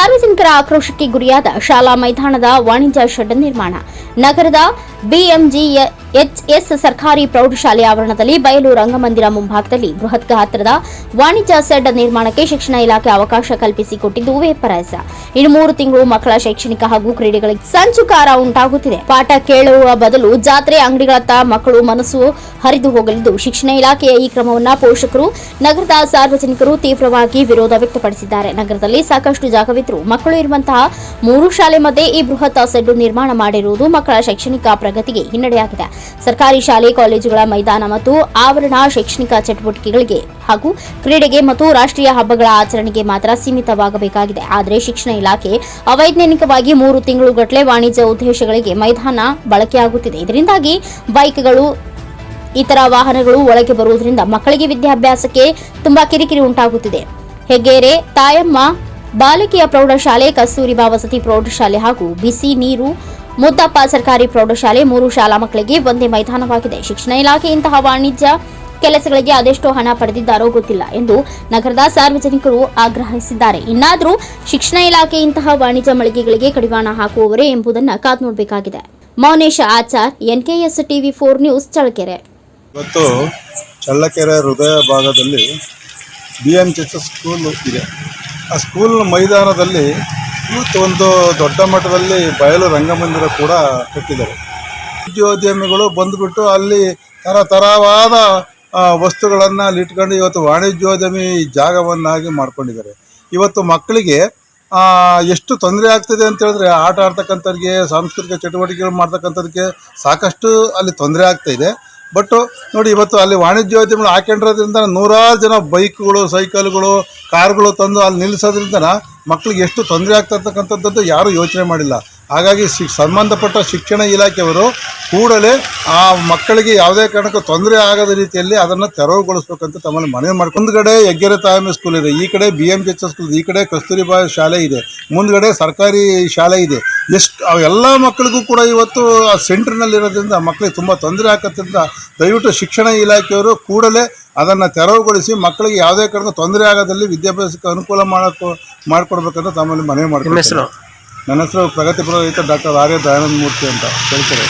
ಸಾರ್ವಜನಿಕರ ಆಕ್ರೋಶಕ್ಕೆ ಗುರಿಯಾದ ಶಾಲಾ ಮೈದಾನದ ವಾಣಿಜ್ಯ ಶೆಡ್ ನಿರ್ಮಾಣ. ನಗರದ ಬಿಎಂಜಿ ಎಚ್ಎಸ್ ಸರ್ಕಾರಿ ಪ್ರೌಢಶಾಲೆ ಆವರಣದಲ್ಲಿ ಬಯಲು ರಂಗಮಂದಿರ ಮುಂಭಾಗದಲ್ಲಿ ಬೃಹತ್ ಗಾತ್ರದ ವಾಣಿಜ್ಯ ಸೆಡ್ ನಿರ್ಮಾಣಕ್ಕೆ ಶಿಕ್ಷಣ ಇಲಾಖೆ ಅವಕಾಶ ಕಲ್ಪಿಸಿಕೊಟ್ಟಿದ್ದು ವೇಪರಾಯಸ ಇನ್ನು ಮೂರು ತಿಂಗಳು ಮಕ್ಕಳ ಶೈಕ್ಷಣಿಕ ಹಾಗೂ ಕ್ರೀಡೆಗಳಿಗೆ ಸಂಚುಕಾರ ಉಂಟಾಗುತ್ತಿದೆ. ಪಾಠ ಕೇಳುವ ಬದಲು ಜಾತ್ರೆ ಅಂಗಡಿಗಳತ್ತ ಮಕ್ಕಳು ಮನಸ್ಸು ಹರಿದು ಹೋಗಲಿದ್ದು ಶಿಕ್ಷಣ ಇಲಾಖೆಯ ಈ ಕ್ರಮವನ್ನು ಪೋಷಕರು, ನಗರದ ಸಾರ್ವಜನಿಕರು ತೀವ್ರವಾಗಿ ವಿರೋಧ ವ್ಯಕ್ತಪಡಿಸಿದ್ದಾರೆ. ನಗರದಲ್ಲಿ ಸಾಕಷ್ಟು ಜಾಗವಿದ್ದರೂ ಮಕ್ಕಳು ಇರುವಂತಹ ಮೂರು ಶಾಲೆ ಮಧ್ಯೆ ಈ ಬೃಹತ್ ಸೆಡ್ಡು ನಿರ್ಮಾಣ ಮಾಡಿರುವುದು ಮಕ್ಕಳ ಶೈಕ್ಷಣಿಕ ಪ್ರಗತಿಗೆ ಹಿನ್ನಡೆಯಾಗಿದೆ. ಸರ್ಕಾರಿ ಶಾಲೆ, ಕಾಲೇಜುಗಳ ಮೈದಾನ ಮತ್ತು ಆವರಣ, ಶೈಕ್ಷಣಿಕ ಚಟುವಟಿಕೆಗಳಿಗೆ ಹಾಗೂ ಕ್ರೀಡೆಗೆ ಮತ್ತು ರಾಷ್ಟ್ರೀಯ ಹಬ್ಬಗಳ ಆಚರಣೆಗೆ ಮಾತ್ರ ಸೀಮಿತವಾಗಬೇಕಾಗಿದೆ. ಆದರೆ ಶಿಕ್ಷಣ ಇಲಾಖೆ ಅವೈಜ್ಞಾನಿಕವಾಗಿ ಮೂರು ತಿಂಗಳುಗಟ್ಟಲೆ ವಾಣಿಜ್ಯ ಉದ್ದೇಶಗಳಿಗೆ ಮೈದಾನ ಬಳಕೆಯಾಗುತ್ತಿದೆ. ಇದರಿಂದಾಗಿ ಬೈಕ್ಗಳು, ಇತರ ವಾಹನಗಳು ಒಳಗೆ ಬರುವುದರಿಂದ ಮಕ್ಕಳಿಗೆ ವಿದ್ಯಾಭ್ಯಾಸಕ್ಕೆ ತುಂಬಾ ಕಿರಿಕಿರಿ ಉಂಟಾಗುತ್ತಿದೆ. ಹೆಗ್ಗೇರೆ, ತಾಯಮ್ಮ ಬಾಲಕಿಯ ಪ್ರೌಢಶಾಲೆ, ಕಸ್ತೂರಿಬಾ ವಸತಿ ಪ್ರೌಢಶಾಲೆ ಹಾಗೂ ಬಿಸಿ ನೀರು ಮುದ್ದಪ್ಪ ಸರ್ಕಾರಿ ಪ್ರೌಢಶಾಲೆ ಮೂರು ಶಾಲಾ ಮಕ್ಕಳಿಗೆ ಒಂದೇ ಮೈದಾನವಾಗಿದೆ. ಶಿಕ್ಷಣ ಇಲಾಖೆ ಇಂತಹ ವಾಣಿಜ್ಯ ಕೆಲಸಗಳಿಗೆ ಅದೆಷ್ಟೋ ಹಣ ಪಡೆದಿದ್ದಾರೋ ಗೊತ್ತಿಲ್ಲ ಎಂದು ನಗರದ ಸಾರ್ವಜನಿಕರು ಆಗ್ರಹಿಸಿದ್ದಾರೆ. ಇನ್ನಾದರೂ ಶಿಕ್ಷಣ ಇಲಾಖೆ ಇಂತಹ ವಾಣಿಜ್ಯ ಮಳಿಗೆಗಳಿಗೆ ಕಡಿವಾಣ ಹಾಕುವವರೇ ಎಂಬುದನ್ನು ಕಾದು ನೋಡಬೇಕಾಗಿದೆ. Mounesha Achar, NKS TV four news Challakere. ಇವತ್ತು ಚಳ್ಳಕೆರೆ ಹೃದಯ ಭಾಗದಲ್ಲಿ ಬಿ ಎಂ ಸ್ಕೂಲ್ ಇದೆ. ಆ ಸ್ಕೂಲ್ ಮೈದಾನದಲ್ಲಿ ಇವತ್ತು ಒಂದು ದೊಡ್ಡ ಮಟ್ಟದಲ್ಲಿ ಬಯಲು ರಂಗಮಂದಿರ ಕೂಡ ಕಟ್ಟಿದ್ದಾರೆ. ವಾಣಿಜ್ಯೋದ್ಯಮಿಗಳು ಬಂದುಬಿಟ್ಟು ಅಲ್ಲಿ ಥರ ಥರವಾದ ವಸ್ತುಗಳನ್ನು ಅಲ್ಲಿ ಇಟ್ಕೊಂಡು ಇವತ್ತು ವಾಣಿಜ್ಯೋದ್ಯಮಿ ಜಾಗವನ್ನಾಗಿ ಮಾಡ್ಕೊಂಡಿದ್ದಾರೆ. ಇವತ್ತು ಮಕ್ಕಳಿಗೆ ಎಷ್ಟು ತೊಂದರೆ ಆಗ್ತಿದೆ ಅಂತ ಹೇಳಿದ್ರೆ ಆಟ ಆಡ್ತಕ್ಕಂಥವ್ರಿಗೆ, ಸಾಂಸ್ಕೃತಿಕ ಚಟುವಟಿಕೆಗಳು ಮಾಡ್ತಕ್ಕಂಥದಕ್ಕೆ ಸಾಕಷ್ಟು ಅಲ್ಲಿ ತೊಂದರೆ ಆಗ್ತಾ ಇದೆ. ಬಟ್ ನೋಡಿ ಇವತ್ತು ಅಲ್ಲಿ ವಾಣಿಜ್ಯೋದ್ಯಮಗಳು ಹಾಕೊಂಡಿರೋದ್ರಿಂದ ನೂರಾರು ಜನ ಬೈಕ್ಗಳು, ಸೈಕಲ್ಗಳು, ಕಾರ್ಗಳು ತಂದು ಅಲ್ಲಿ ನಿಲ್ಲಿಸೋದ್ರಿಂದ ಮಕ್ಕಳಿಗೆ ಎಷ್ಟು ತೊಂದರೆ ಆಗ್ತಕ್ಕಂಥದ್ದು ಯಾರೂ ಯೋಚನೆ ಮಾಡಿಲ್ಲ. ಹಾಗಾಗಿ ಶಿ, ಸಂಬಂಧಪಟ್ಟ ಶಿಕ್ಷಣ ಇಲಾಖೆಯವರು ಕೂಡಲೇ ಆ ಮಕ್ಕಳಿಗೆ ಯಾವುದೇ ಕಾರಣಕ್ಕೂ ತೊಂದರೆ ಆಗದ ರೀತಿಯಲ್ಲಿ ಅದನ್ನು ತೆರವುಗೊಳಿಸ್ಬೇಕಂತ ತಮ್ಮಲ್ಲಿ ಮನವಿ ಮಾಡಿ ಮುಂದ್ಗಡೆ ಹೆಗ್ಗೆರೆ ಸ್ಕೂಲ್ ಇದೆ, ಈ ಕಡೆ ಬಿ ಎಂ ಎಚ್ ಸ್ಕೂಲ್ ಈ ಕಡೆ ಕಸ್ತೂರಿಬಾ ಶಾಲೆ ಇದೆ, ಮುಂದ್ಗಡೆ ಸರ್ಕಾರಿ ಶಾಲೆ ಇದೆ. ಎಷ್ಟು ಎಲ್ಲ ಮಕ್ಕಳಿಗೂ ಕೂಡ ಇವತ್ತು ಆ ಸೆಂಟ್ರ್ನಲ್ಲಿರೋದ್ರಿಂದ ಮಕ್ಕಳಿಗೆ ತುಂಬ ತೊಂದರೆ ಆಗತ್ತಂತ ದಯವಿಟ್ಟು ಶಿಕ್ಷಣ ಇಲಾಖೆಯವರು ಕೂಡಲೇ ಅದನ್ನು ತೆರವುಗೊಳಿಸಿ ಮಕ್ಕಳಿಗೆ ಯಾವುದೇ ಕಾರಣಕ್ಕೂ ತೊಂದರೆ ಆಗೋದಲ್ಲಿ ವಿದ್ಯಾಭ್ಯಾಸಕ್ಕೆ ಅನುಕೂಲ ಮಾಡಕ್ಕೆ ಮಾಡಿಕೊಡ್ಬೇಕಂತ ತಮ್ಮಲ್ಲಿ ಮನವಿ ಮಾಡ್ತೀನಿ ಹೆಸರು? ನನ್ನ ಹೆಸರು ಪ್ರಗತಿ ರೈತ ಡಾಕ್ಟರ್ ಆರ್ಯ ದಯಾನಂದ ಮೂರ್ತಿ ಅಂತ ಹೇಳ್ತಾರೆ